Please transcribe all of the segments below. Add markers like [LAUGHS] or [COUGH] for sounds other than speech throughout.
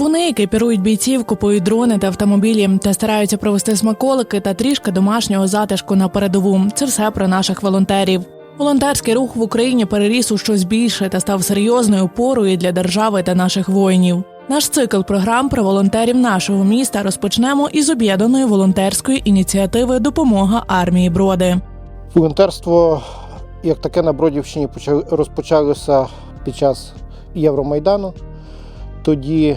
Вони екіпірують бійців, купують дрони та автомобілі та стараються провести смаколики та трішки домашнього затишку на передову. Це все про наших волонтерів. Волонтерський рух в Україні переріс у щось більше та став серйозною опорою для держави та наших воїнів. Наш цикл програм про волонтерів нашого міста розпочнемо із об'єднаної волонтерської ініціативи Допомога армії Броди. Волонтерство як таке на Бродівщині поча- розпочалося під час Євромайдану. Тоді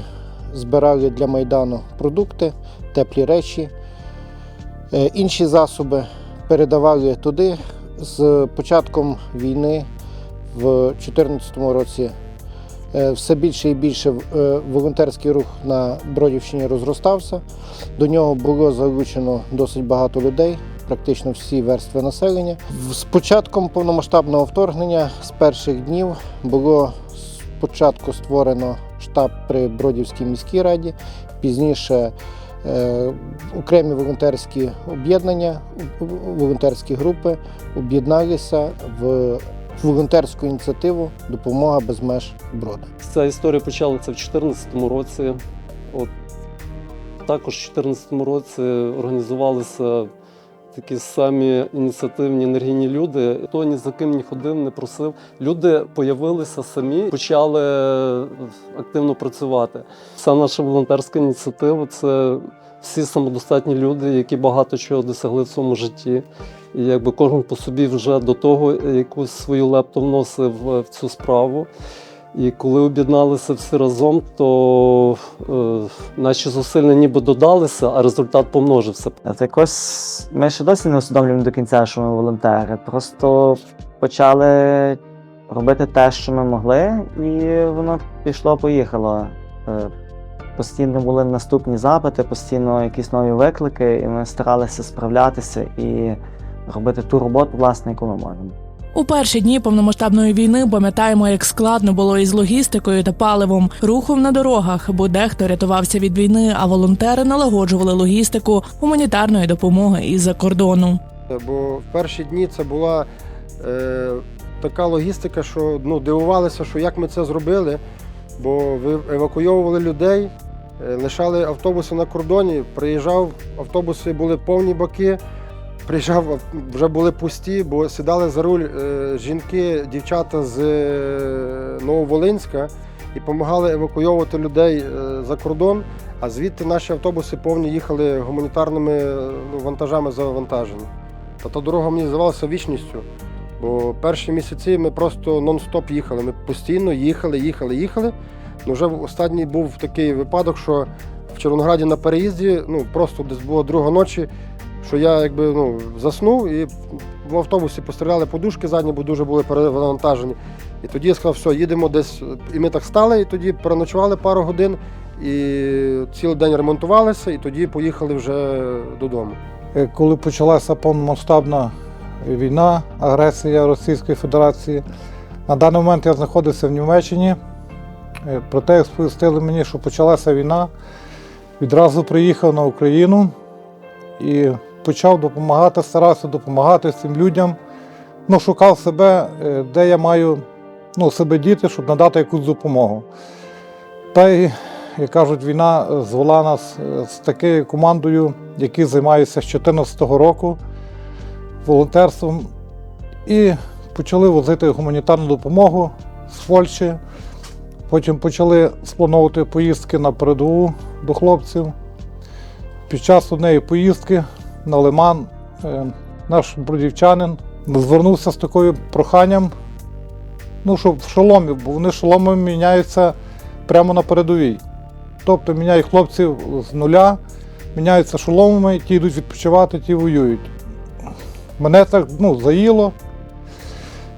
збирали для Майдану продукти, теплі речі, е, інші засоби передавали туди. З початком війни в 2014 році е, все більше і більше е, волонтерський рух на Бродівщині розростався. До нього було залучено досить багато людей, практично всі верстви населення. З початком повномасштабного вторгнення з перших днів було спочатку створено штаб при Бродівській міській раді, пізніше е, окремі волонтерські об'єднання, волонтерські групи об'єдналися в волонтерську ініціативу Допомога без меж брода. Ця історія почалася в 2014 році. От, також в 2014 році організувалися такі самі ініціативні енергійні люди. Хто ні за ким не ходив, не просив. Люди появилися самі, почали активно працювати. Вся наша волонтерська ініціатива це всі самодостатні люди, які багато чого досягли в своєму житті. І якби кожен по собі вже до того якусь свою лепту вносив е, в цю справу. І коли об'єдналися всі разом, то е, наші зусилля ніби додалися, а результат помножився. От якось ми ще досі не усвідомлюємо до кінця, що ми волонтери. Просто почали робити те, що ми могли, і воно пішло-поїхало. Е, Постійно були наступні запити, постійно якісь нові виклики, і ми старалися справлятися і робити ту роботу, власне, яку ми можемо. У перші дні повномасштабної війни пам'ятаємо, як складно було із логістикою та паливом, рухом на дорогах, бо дехто рятувався від війни, а волонтери налагоджували логістику гуманітарної допомоги із-за кордону. Бо в перші дні це була е, така логістика, що ну, дивувалися, що як ми це зробили, бо ви евакуйовували людей, е, лишали автобуси на кордоні, приїжджав, автобуси були повні баки, приїжджав, вже були пусті, бо сідали за руль е, жінки, дівчата з е, Нововолинська і допомагали евакуйовувати людей е, за кордон. А звідти наші автобуси повні їхали гуманітарними ну, вантажами завантажені. Та та дорога мені здавалася вічністю. Бо перші місяці ми просто нон-стоп їхали. Ми постійно їхали, їхали, їхали. Ну, вже в останній був такий випадок, що в Червонограді на переїзді, ну просто десь було друга ночі, що я якби ну, заснув і в автобусі постріляли подушки задні, бо дуже були перевантажені. І тоді я сказав, все, їдемо десь. І ми так стали, і тоді переночували пару годин, і цілий день ремонтувалися, і тоді поїхали вже додому. Е, коли почалася повномасштабна війна, агресія Російської Федерації. На даний момент я знаходився в Німеччині. Е, Проте як сповістили мені, що почалася війна, відразу приїхав на Україну і почав допомагати, старався допомагати цим людям. Ну, шукав себе, е, де я маю ну, себе діти, щоб надати якусь допомогу. Та й, як кажуть, війна звела нас е, з такою командою, які займаються з 2014 року волонтерством, і почали возити гуманітарну допомогу з Польщі. Потім почали сплановувати поїздки на передову до хлопців. Під час однієї поїздки на Лиман е, наш бродівчанин звернувся з такою проханням, ну, щоб в шоломі, бо вони шоломи міняються прямо на передовій. Тобто міняють хлопців з нуля, міняються шоломами, ті йдуть відпочивати, ті воюють. Мене так ну, заїло.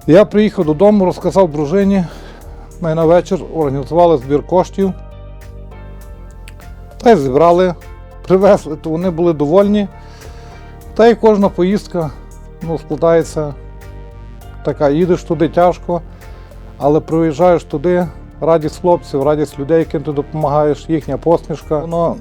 Я приїхав додому, розказав дружині. Ми на вечір організували збір коштів. Та й зібрали, привезли, то вони були довольні. Та й кожна поїздка ну, складається така, їдеш туди тяжко, але приїжджаєш туди, радість хлопців, радість людей, яким ти допомагаєш, їхня посмішка. Воно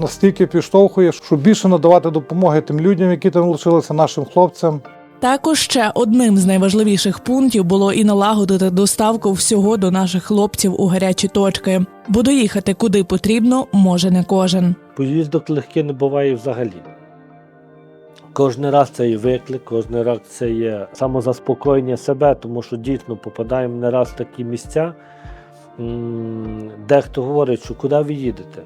настільки підштовхує, щоб більше надавати допомоги тим людям, які там лишилися, нашим хлопцям. Також ще одним з найважливіших пунктів було і налагодити доставку всього до наших хлопців у гарячі точки, бо доїхати куди потрібно може не кожен. Поїздок легких не буває взагалі. Кожен раз це є виклик, кожен раз це є самозаспокоєння себе, тому що дійсно попадаємо не раз в такі місця. м, Дехто говорить, що куди ви їдете?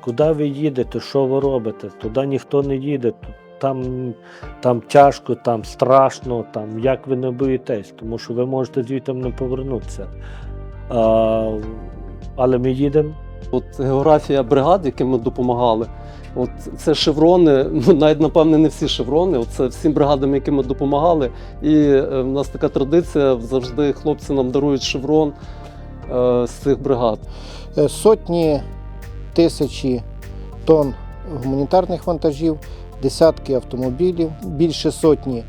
Куди ви їдете, що ви робите? Туди ніхто не їде, там, там тяжко, там страшно, там як ви не боїтесь, тому що ви можете звідти не повернутися. А, але ми їдемо. От географія бригад, яким ми допомагали, от це шеврони, [LAUGHS] ну навіть напевне не всі шеврони, це всім бригадам, яким ми допомагали. І е, в нас така традиція завжди хлопці нам дарують шеврон е, з цих бригад. Е, Сотні тисячі тонн гуманітарних вантажів, десятки автомобілів, більше сотні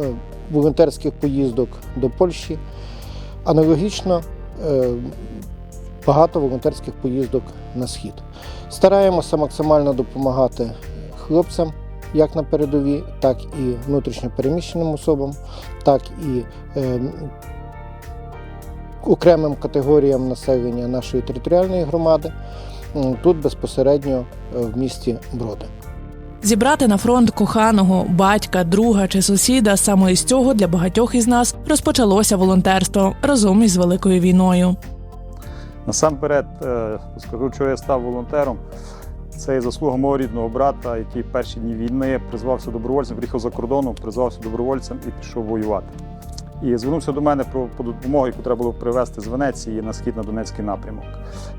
е, волонтерських поїздок до Польщі. Аналогічно багато волонтерських поїздок на схід. Стараємося максимально допомагати хлопцям, як на передовій, так і внутрішньо переміщеним особам, так і е, окремим категоріям населення нашої територіальної громади, тут безпосередньо е, в місті Броди. Зібрати на фронт коханого, батька, друга чи сусіда саме із цього для багатьох із нас розпочалося волонтерство разом із великою війною. Насамперед, е, скажу, чого я став волонтером. Це заслуга мого рідного брата, який перші дні війни призвався добровольцем, приїхав за кордону, призвався добровольцем і пішов воювати. І звернувся до мене про, допомогу, яку треба було привезти з Венеції на схід на Донецький напрямок.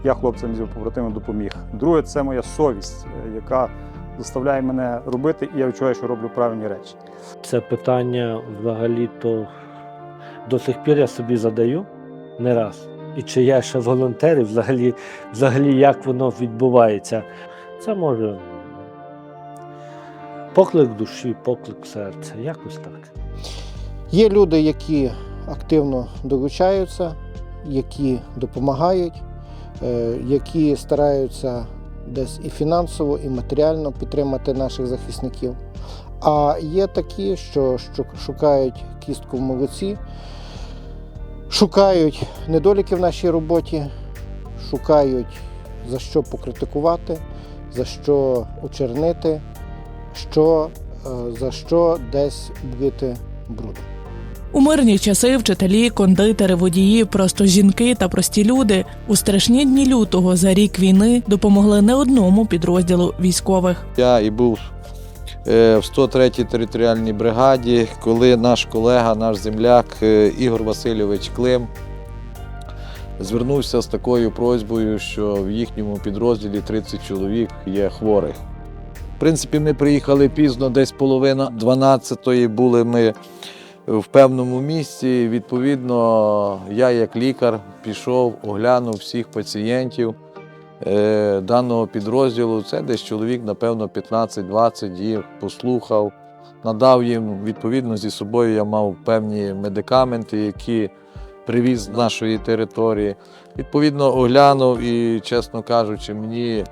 Я хлопцям з його побратимом допоміг. Друге, це моя совість, е, яка заставляє мене робити, і я відчуваю, що роблю правильні речі. Це питання взагалі-то до сих пір я собі задаю не раз. І чи я ще волонтер, і взагалі, взагалі як воно відбувається. Це може поклик душі, поклик серця, якось так. Є люди, які активно долучаються, які допомагають, е, які стараються десь і фінансово, і матеріально підтримати наших захисників. А є такі, що шукають кістку в молоці, шукають недоліки в нашій роботі, шукають за що покритикувати, за що очернити, що, е, за що десь влити бруду. У мирні часи вчителі, кондитери, водії, просто жінки та прості люди у страшні дні лютого за рік війни допомогли не одному підрозділу військових. Я і був в 103-й територіальній бригаді, коли наш колега, наш земляк е, Ігор Васильович Клим звернувся з такою просьбою, що в їхньому підрозділі 30 чоловік є хворих. В принципі, ми приїхали пізно, десь половина 12-ї були ми в певному місці. Відповідно, я як лікар пішов, оглянув всіх пацієнтів е, даного підрозділу. Це десь чоловік, напевно, 15-20 їх послухав, надав їм. Відповідно, зі собою я мав певні медикаменти, які привіз з нашої території. Відповідно, оглянув і, чесно кажучи, мені.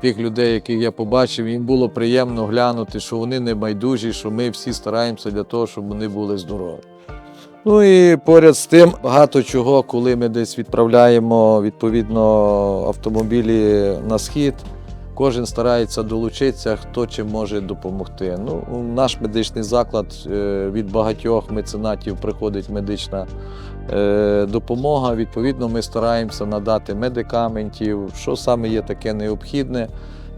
Тих людей, яких я побачив, їм було приємно глянути, що вони не байдужі, що ми всі стараємося для того, щоб вони були здорові. Ну і поряд з тим багато чого, коли ми десь відправляємо відповідно автомобілі на схід, кожен старається долучитися, хто чим може допомогти. Ну, наш медичний заклад е, від багатьох меценатів приходить медична е, допомога. Відповідно, ми стараємося надати медикаментів, що саме є таке необхідне.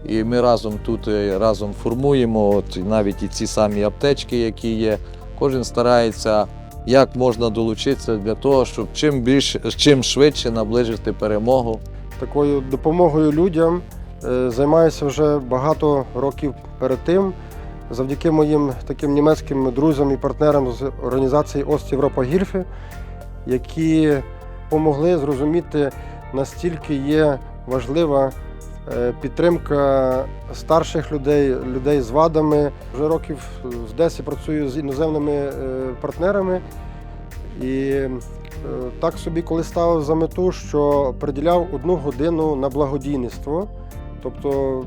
І ми разом тут е, разом формуємо, от навіть і ці самі аптечки, які є. Кожен старається як можна долучитися для того, щоб чим більше, чим швидше наближити перемогу. Такою допомогою людям е, займаюся вже багато років перед тим. Завдяки моїм таким німецьким друзям і партнерам з організації Ост Європа Гільфи, які допомогли зрозуміти, настільки є важлива підтримка старших людей, людей з вадами. Вже років з 10 працюю з іноземними е, партнерами. І е, так собі, коли ставив за мету, що приділяв одну годину на благодійництво. Тобто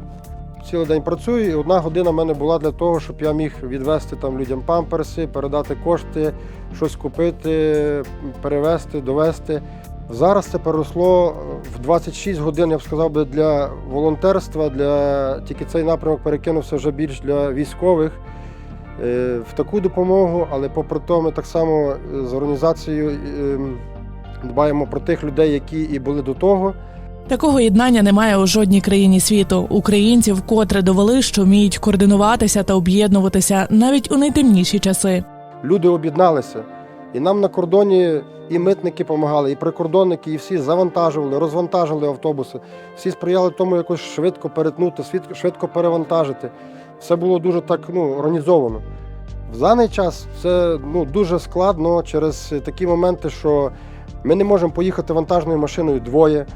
цілий день працюю, і одна година в мене була для того, щоб я міг відвести там людям памперси, передати кошти, щось купити, перевезти, довести. Зараз це переросло в 26 годин, я б сказав би, для волонтерства, для тільки цей напрямок перекинувся вже більш для військових е, в таку допомогу, але попри то, ми так само е, з організацією е, дбаємо про тих людей, які і були до того. Такого єднання немає у жодній країні світу. Українці вкотре довели, що вміють координуватися та об'єднуватися навіть у найтемніші часи. Люди об'єдналися. І нам на кордоні і митники допомагали, і прикордонники, і всі завантажували, розвантажили автобуси. Всі сприяли тому якось швидко перетнути, швидко перевантажити. Все було дуже так ну, організовано. В даний час це ну, дуже складно через такі моменти, що ми не можемо поїхати вантажною машиною двоє,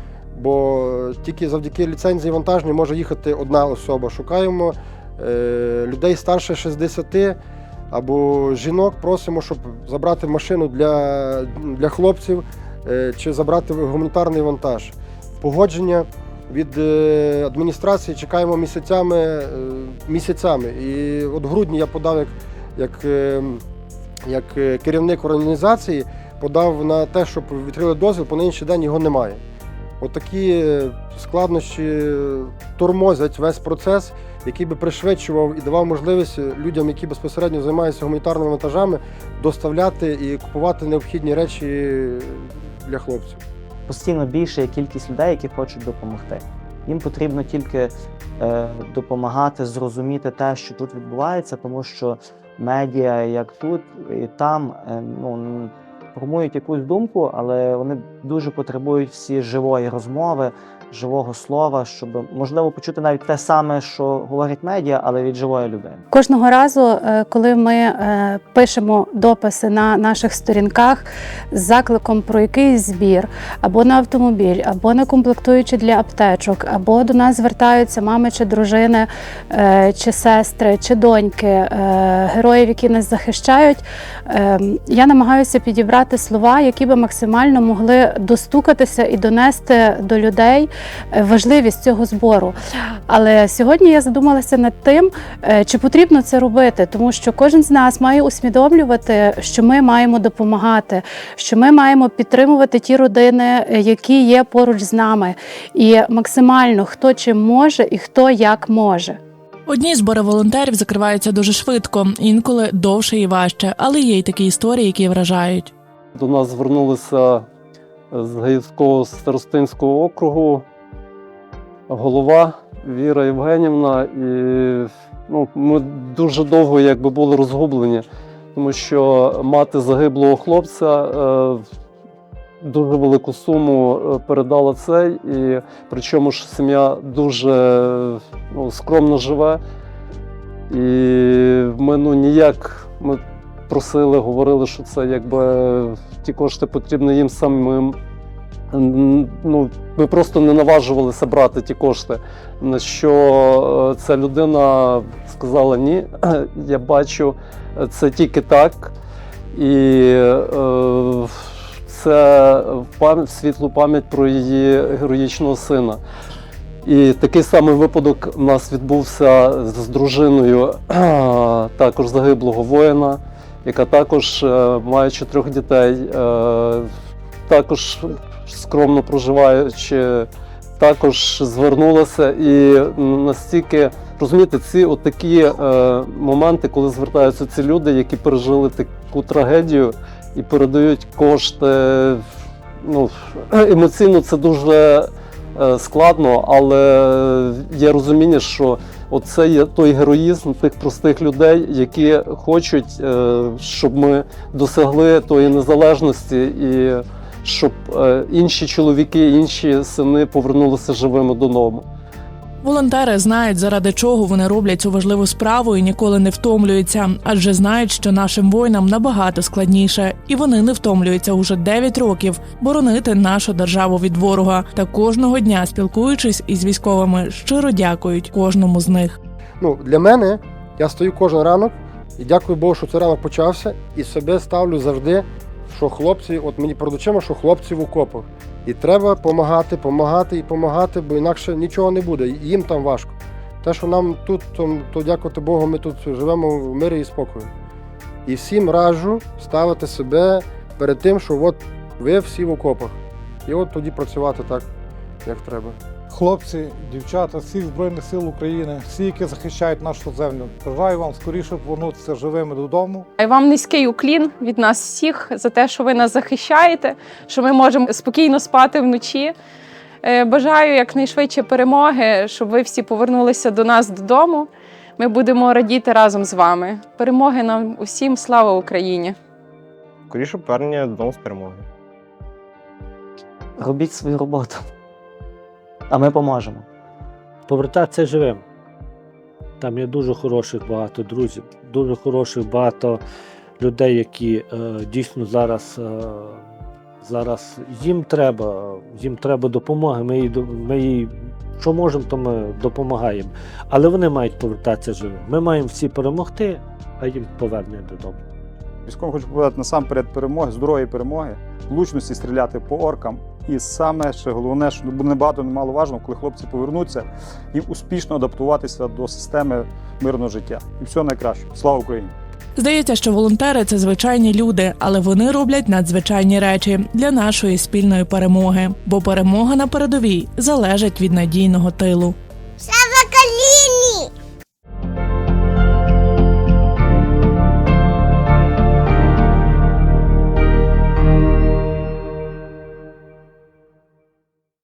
бо тільки завдяки ліцензії вантажної може їхати одна особа. Шукаємо е, людей старше 60 або жінок, просимо, щоб забрати машину для, для хлопців е, чи забрати гуманітарний вантаж. Погодження від е, адміністрації чекаємо місяцями, е, місяцями. І от в грудні я подав як, як, як керівник організації, подав на те, щоб відкрили дозвіл, по нинішній день його немає. От е, складнощі тормозять весь процес, який би пришвидшував і давав можливість людям, які безпосередньо займаються гуманітарними вантажами, доставляти і купувати необхідні речі для хлопців. Постійно більша є кількість людей, які хочуть допомогти. Їм потрібно тільки е, допомагати зрозуміти те, що тут відбувається, тому що медіа, як тут і там, е, ну, формують якусь думку, але вони дуже потребують всі живої розмови, живого слова, щоб можливо почути навіть те саме, що говорить медіа, але від живої людини. Кожного разу, е, коли ми е, пишемо дописи на наших сторінках з закликом про якийсь збір, або на автомобіль, або на комплектуючі для аптечок, або до нас звертаються мами чи дружини, е, чи сестри, чи доньки героїв, які нас захищають, я намагаюся підібрати слова, які би максимально могли достукатися і донести до людей важливість цього збору. Але сьогодні я задумалася над тим, е, чи потрібно це робити, тому що кожен з нас має усвідомлювати, що ми маємо допомагати, що ми маємо підтримувати ті родини, е, які є поруч з нами, і максимально хто чим може і хто як може. Одні збори волонтерів закриваються дуже швидко, інколи довше і важче, але є й такі історії, які вражають. До нас звернулися з Гаївського старостинського округу голова Віра Євгенівна. І ну, ми дуже довго якби, були розгублені, тому що мати загиблого хлопця е, дуже велику суму е, передала цей. І причому ж сім'я дуже ну, скромно живе. І ми ну, ніяк ми просили, говорили, що це якби ті кошти потрібні їм самим. Ну, ми просто не наважувалися брати ті кошти. На що е, ця людина сказала: ні, [CLEARS THROAT] я бачу це тільки так. І е, це в світлу пам'ять про її героїчного сина. І такий самий випадок у нас відбувся з дружиною [CLEARS THROAT] також загиблого воїна, яка також, е, маючи трьох дітей, також скромно проживаючи, також звернулася і настільки розумієте, ці от такі е, моменти, коли звертаються ці люди, які пережили таку трагедію і передають кошти. Ну, емоційно це дуже е, складно, але є розуміння, що оце є той героїзм тих простих людей, які хочуть, е, щоб ми досягли тої незалежності і щоб е, інші чоловіки, інші сини повернулися живими додому. Волонтери знають, заради чого вони роблять цю важливу справу і ніколи не втомлюються, адже знають, що нашим воїнам набагато складніше, і вони не втомлюються уже 9 років боронити нашу державу від ворога. Та кожного дня, спілкуючись із військовими, щиро дякують кожному з них. Ну, для мене я стою кожен ранок і дякую Богу, що цей ранок почався, і себе ставлю завжди, що хлопці, от мені перед що хлопці в окопах. І треба допомагати, допомагати і допомагати, бо інакше нічого не буде. Їм там важко. Те, що нам тут, то, то дякувати Богу, ми тут живемо в мирі і спокою. І всім раджу ставити себе перед тим, що от ви всі в окопах. І от тоді працювати так, як треба. Хлопці, дівчата, всіх Збройних сил України, всі, які захищають нашу землю. Бажаю вам скоріше повернутися живими додому. І вам низький уклін від нас всіх за те, що ви нас захищаєте, що ми можемо спокійно спати вночі. Е, Бажаю якнайшвидше перемоги, щоб ви всі повернулися до нас додому. Ми будемо радіти разом з вами. Перемоги нам усім, слава Україні! Скоріше повернення додому з перемоги. Робіть свою роботу. А ми поможемо. Повертатися живим. Там є дуже хороших багато друзів, дуже хороших багато людей, які е, дійсно зараз, е, зараз їм треба, їм треба допомоги. Ми їй, ми їй що можемо, то ми допомагаємо. Але вони мають повертатися живим. Ми маємо всі перемогти, а їм повернення додому. Військовим хочу побажати насамперед перемоги, здорової перемоги, влучності стріляти по оркам. І саме ще головне, що буде небагато немало важливо, коли хлопці повернуться, і успішно адаптуватися до системи мирного життя. І все найкраще. Слава Україні! Здається, що волонтери це звичайні люди, але вони роблять надзвичайні речі для нашої спільної перемоги. Бо перемога на передовій залежить від надійного тилу.